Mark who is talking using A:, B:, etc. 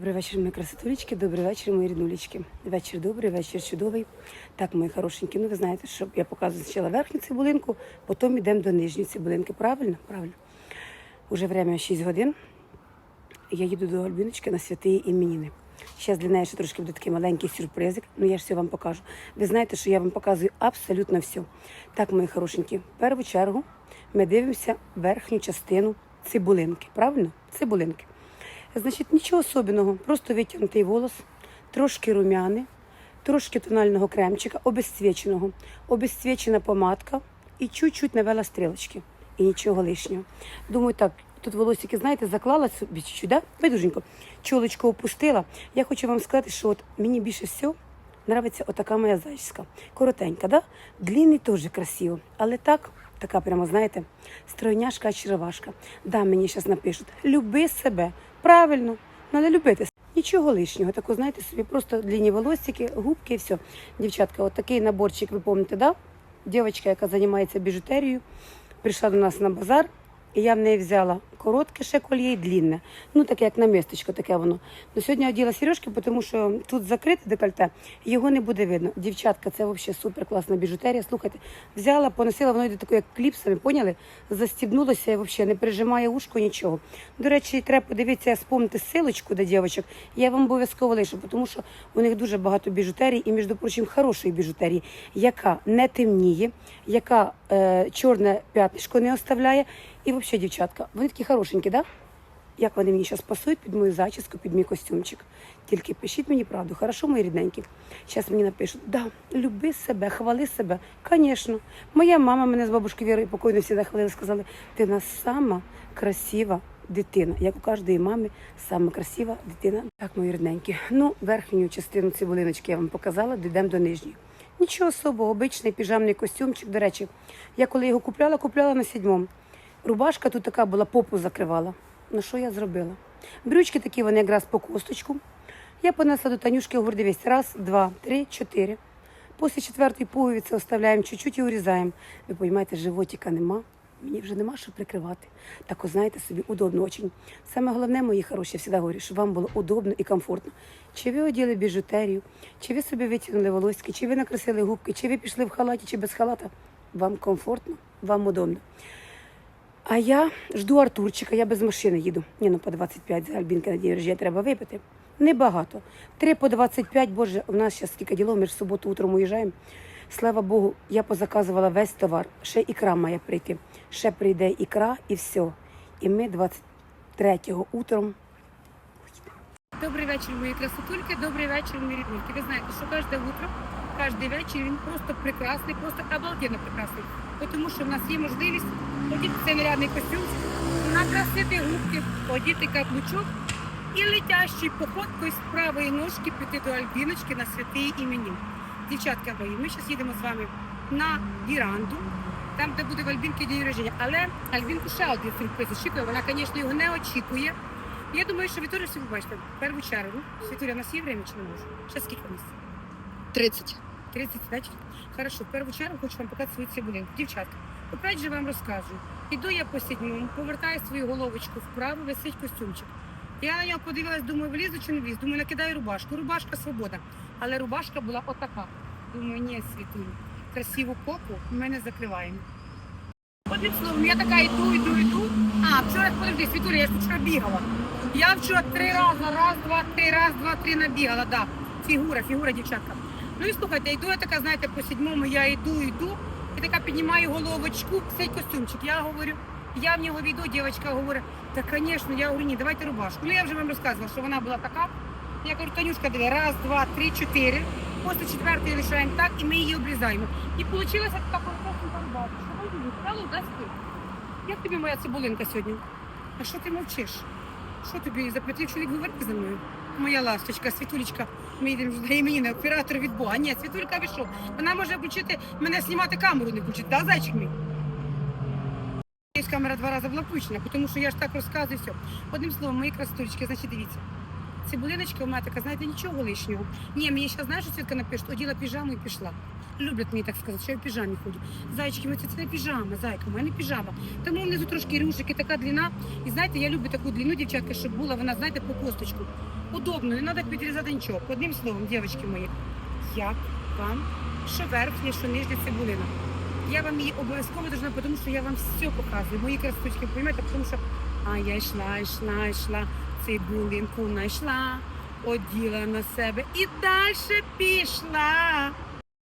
A: Добрий вечір, мої красотулечки, добрий вечір, мої ріднулечки. Вечір добрий, вечір чудовий. Так, мої хорошенькі, ну ви знаєте, що я показую спочатку верхню цибулинку, потім йдемо до нижньої цибулинки. Правильно? Правильно. Уже время 6 годин. Я їду до Альбіночки на святої іменини. Зараз для неї ще трошки буде такий маленький сюрпризик, ну я ж все вам покажу. Ви знаєте, що я вам показую абсолютно все. Так, мої хорошенькі, в першу чергу ми дивимося верхню частину цибулинки. Правильно? Цибулинки. Значить, нічого особливого, просто витягнутий волос, трошки румяни, трошки тонального кремчика, обезцвіченого, обезцвічена помадка і чуть-чуть навела стрілочки. І нічого лишнього. Думаю, так, тут волосики, знаєте, заклала собі чуть-чуть, да? Видуженько. Чолочку опустила. Я хочу вам сказати, що от мені більше всього нравиться отака моя зачіска. Коротенька, да? Длинний теж красиво. Але так, така прямо, знаєте, стройняшка, черевашка. Да, мені зараз напишуть, люби себе. Правильно, треба любити. Нічого лишнього. Таку, знаєте, собі просто длінні волосики, губки і все. Дівчатка, от такий наборчик, ви пам'ятаєте, да? Дівчатка, яка займається біжутерією, прийшла до нас на базар, і я в неї взяла коротке ще кольє і длінне. Ну, таке, як на містечко, таке воно. Ну, сьогодні оділа сережки, тому що тут закрите декольте, його не буде видно. Дівчатка, це взагалі супер класна біжутерія. Слухайте, взяла, поносила, воно йде такою, як кліпсами, поняли? Застібнулося і взагалі не прижимає ушко, нічого. До речі, треба подивитися, спомнити силочку до дівчаток. Я вам обов'язково лишу, тому що у них дуже багато біжутерії і, між прочим, хорошої біжутерії, яка не темніє, яка е, чорне п'ятнишко не оставляє. І взагалі, дівчатка, вони такі хорошенькі, да? Як вони мені зараз пасують під мою зачіску, під мій костюмчик. Тільки пишіть мені правду, хорошо, мої рідненькі. Зараз мені напишуть, да, люби себе, хвали себе. Звісно. Моя мама мене з бабушкою Вірою покойно завжди хвалили, сказали, ти у нас сама красива дитина. Як у кожної мами, сама красива дитина. Так, мої рідненькі. Ну, верхню частину цибулиночки я вам показала, дійдемо до нижньої. Нічого особого, обичний піжамний костюмчик. До речі, я коли його купляла, купляла на сідьмому. Рубашка тут така була, попу закривала. Ну що я зробила? Брючки такі, вони якраз по косточку. Я понесла до Танюшки, говорю, дивись, раз, два, три, чотири. Після четвертої пуговиці оставляємо чуть-чуть і урізаємо. Ви розумієте, животика нема. Мені вже нема що прикривати. Так, знаєте, собі удобно очень. Саме головне, мої хороші, я завжди говорю, щоб вам було удобно і комфортно. Чи ви оділи біжутерію, чи ви собі витягнули волоски, чи ви накрасили губки, чи ви пішли в халаті, чи без халата. Вам комфортно, вам удобно. А я жду Артурчика, я без машини їду. Ні, ну по 25 за Альбінки на день рождения треба випити. Небагато. Три по 25, боже, у нас зараз скільки діло, ми ж в суботу утром уїжджаємо. Слава Богу, я позаказувала весь товар. Ще ікра має прийти. Ще прийде ікра і все. І ми 23-го утром.
B: Добрий вечір, мої красотульки, добрий вечір, мої ріднульки. Ви знаєте, що кожне утро, кожен вечір він просто прекрасний, просто обалденно прекрасний. Тому що в нас є можливість одіти цей нарядний костюм, накрасити губки, одіти каблучок і летящий походкою з правої ножки піти до Альбіночки на святий імені. Дівчатка мої, ми зараз їдемо з вами на віранду, там, де буде в Альбінки день рождення. Але Альбінку ще один сюрприз очікує. Вона, звісно, його не очікує. Я думаю, що Вікторія всі побачите. В першу чергу. Світуля, у нас є время чи не може? Ще скільки у нас?
C: 30.
B: 30, значить? Хорошо, в першу чергу хочу вам показати свою цибулинку. Дівчатка, опять же вам розказую. Іду я по сідьмому, повертаю свою головочку вправо, висить костюмчик. Я на нього подивилась, думаю, влізу чи не влізу. Думаю, накидаю рубашку. Рубашка свобода. Але рубашка була отака. Думаю, ні, світулю. Красиву попу ми не закриваємо. Одним словом, я така йду, йду, йду. А, вчора, подожди, Світуля, я ж вчора бігала. Я вчора три рази, раз, два, три, раз, два, три набігала, да. Фігура, фігура, дівчатка. Ну і слухайте, йду я така, знаєте, по сідьмому, я йду, йду, і така піднімаю головочку, цей костюмчик. Я говорю, я в нього війду, дівчинка говорить, та, звісно, я говорю, ні, давайте рубашку. Ну я вже вам розказувала, що вона була така. Я кажу, Танюшка, диви, раз, два, три, чотири. Після четвертої лишаємо так, і ми її обрізаємо. І вийшла така коротенька рубашка. Стало дасть Як тобі моя цибулинка сьогодні? А що ти мовчиш? Що тобі запретив чоловік говорити за мною? Моя ласточка, світулечка, ми йдемо до імені, оператор від Бога. Ні, світулька ви? Вона може включити, мене знімати камеру не включити, да, зайчик мій? Камера два рази була включена, тому що я ж так розказую все. Одним словом, мої красотулечки, значить, дивіться. Цибулиночка у мене така, знаєте, нічого лишнього. Ні, мені зараз, знаєш, що Світка напишуть, оділа піжаму і пішла. Люблять мені так сказати, що я в піжамі ходжу. Зайчики, ми це, не піжама, зайка, у мене піжама. Тому внизу трошки рюшики, така длина. І знаєте, я люблю таку длину, дівчатка, щоб була вона, знаєте, по косточку. Удобно, не треба підрізати нічого. Одним словом, дівчатки мої, як вам, що верхня, що нижня цибулина. Я вам її обов'язково должна, тому що я вам все показую. Мої красоточки, розумієте, тому що а я йшла, йшла, йшла, цибулинку знайшла, оділа на себе і далі пішла.